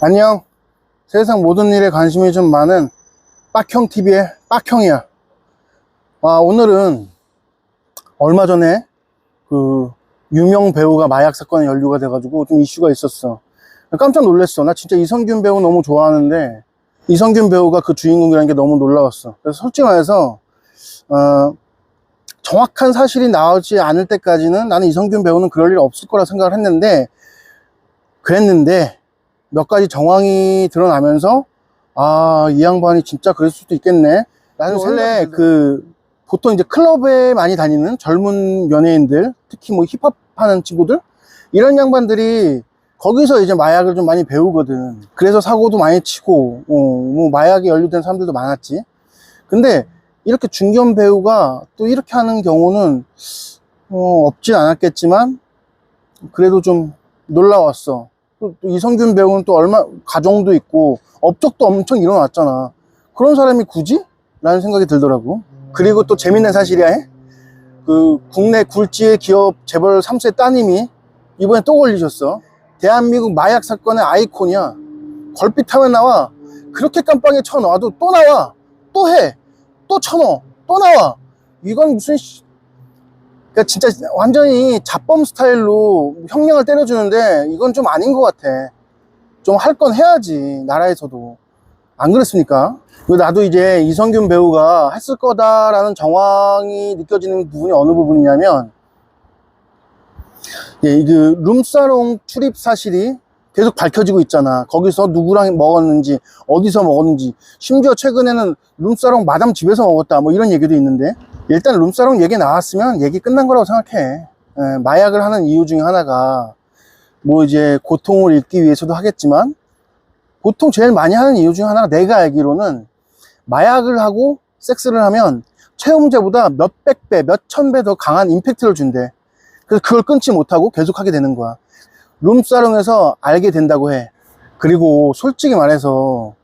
안녕. 세상 모든 일에 관심이 좀 많은 빡형TV의 빡형이야. 아, 오늘은 얼마 전에 그 유명 배우가 마약 사건에 연루가 돼가지고 좀 이슈가 있었어. 깜짝 놀랐어. 나 진짜 이성균 배우 너무 좋아하는데 이성균 배우가 그 주인공이라는 게 너무 놀라웠어. 그래서 솔직히 말해서 어, 정확한 사실이 나오지 않을 때까지는 나는 이성균 배우는 그럴 일 없을 거라 생각을 했는데 그랬는데 몇 가지 정황이 드러나면서 아, 이 양반이 진짜 그럴 수도 있겠네. 나는 원래 그 보통 이제 클럽에 많이 다니는 젊은 연예인들, 특히 뭐 힙합 하는 친구들 이런 양반들이 거기서 이제 마약을 좀 많이 배우거든. 그래서 사고도 많이 치고, 어, 뭐 마약에 연루된 사람들도 많았지. 근데 이렇게 중견 배우가 또 이렇게 하는 경우는 어, 없진 않았겠지만 그래도 좀 놀라웠어. 또, 또 이성균 배우는 또 얼마 가정도 있고 업적도 엄청 일어났잖아. 그런 사람이 굳이? 라는 생각이 들더라고. 그리고 또 재밌는 사실이야. 해? 그 국내 굴지의 기업 재벌 3세 따님이 이번에 또 걸리셨어. 대한민국 마약 사건의 아이콘이야. 걸핏하면 나와. 그렇게 깜빵에 쳐넣어도 또 나와. 또 해. 또 쳐넣어. 또 나와. 이건 무슨 씨- 그러니까 진짜 완전히 자범 스타일로 형량을 때려주는데 이건 좀 아닌 것 같아. 좀 할 건 해야지 나라에서도 안 그랬습니까? 나도 이제 이성균 배우가 했을 거다라는 정황이 느껴지는 부분이 어느 부분이냐면 예, 그 룸사롱 출입 사실이 계속 밝혀지고 있잖아. 거기서 누구랑 먹었는지, 어디서 먹었는지, 심지어 최근에는 룸사롱 마담 집에서 먹었다, 뭐 이런 얘기도 있는데, 일단 룸사롱 얘기 나왔으면 얘기 끝난 거라고 생각해. 예, 마약을 하는 이유 중에 하나가, 뭐 이제 고통을 잃기 위해서도 하겠지만, 보통 제일 많이 하는 이유 중에 하나가 내가 알기로는, 마약을 하고 섹스를 하면 체험제보다 몇백 배, 몇천 배 더 강한 임팩트를 준대. 그래서 그걸 끊지 못하고 계속 하게 되는 거야. 룸사롱에서 알게 된다고 해. 그리고 솔직히 말해서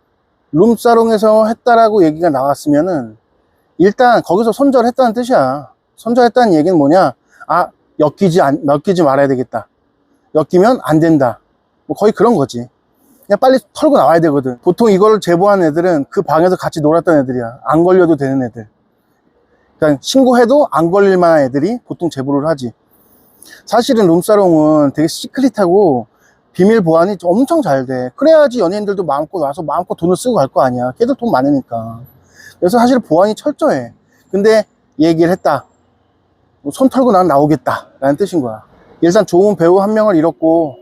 룸사롱에서 했다라고 얘기가 나왔으면은 일단 거기서 손절했다는 뜻이야. 손절했다는 얘기는 뭐냐? 아, 엮이지 안, 엮이지 말아야 되겠다. 엮이면 안 된다. 뭐 거의 그런 거지. 그냥 빨리 털고 나와야 되거든. 보통 이걸 제보한 애들은 그 방에서 같이 놀았던 애들이야. 안 걸려도 되는 애들. 그러니까 신고해도 안 걸릴 만한 애들이 보통 제보를 하지. 사실은 룸사롱은 되게 시크릿하고 비밀 보안이 엄청 잘 돼. 그래야지 연예인들도 마음껏 와서 마음껏 돈을 쓰고 갈 거 아니야. 걔들 돈 많으니까. 그래서 사실 보안이 철저해. 근데 얘기를 했다. 뭐손 털고 난 나오겠다. 라는 뜻인 거야. 일단 좋은 배우 한 명을 잃었고,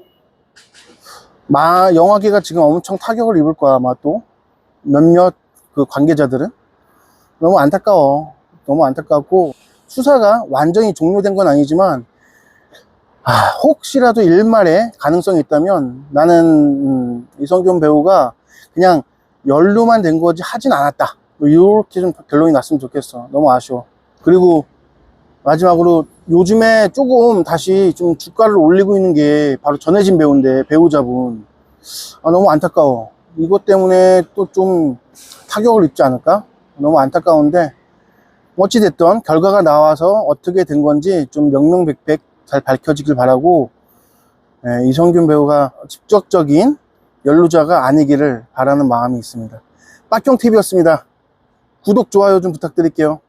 마, 영화계가 지금 엄청 타격을 입을 거야, 아마 또. 몇몇 그 관계자들은. 너무 안타까워. 너무 안타깝고, 수사가 완전히 종료된 건 아니지만, 아, 혹시라도 일말에 가능성이 있다면 나는 음, 이성균 배우가 그냥 연루만 된 거지 하진 않았다. 뭐 이렇게 좀 결론이 났으면 좋겠어. 너무 아쉬워. 그리고 마지막으로 요즘에 조금 다시 좀 주가를 올리고 있는 게 바로 전혜진 배우인데 배우자분. 아, 너무 안타까워. 이것 때문에 또 좀 타격을 입지 않을까? 너무 안타까운데 어찌됐든 결과가 나와서 어떻게 된 건지 좀 명명백백 잘 밝혀지길 바라고 예, 이성균 배우가 직접적인 연루자가 아니기를 바라는 마음이 있습니다. 빡경TV였습니다. 구독, 좋아요 좀 부탁드릴게요.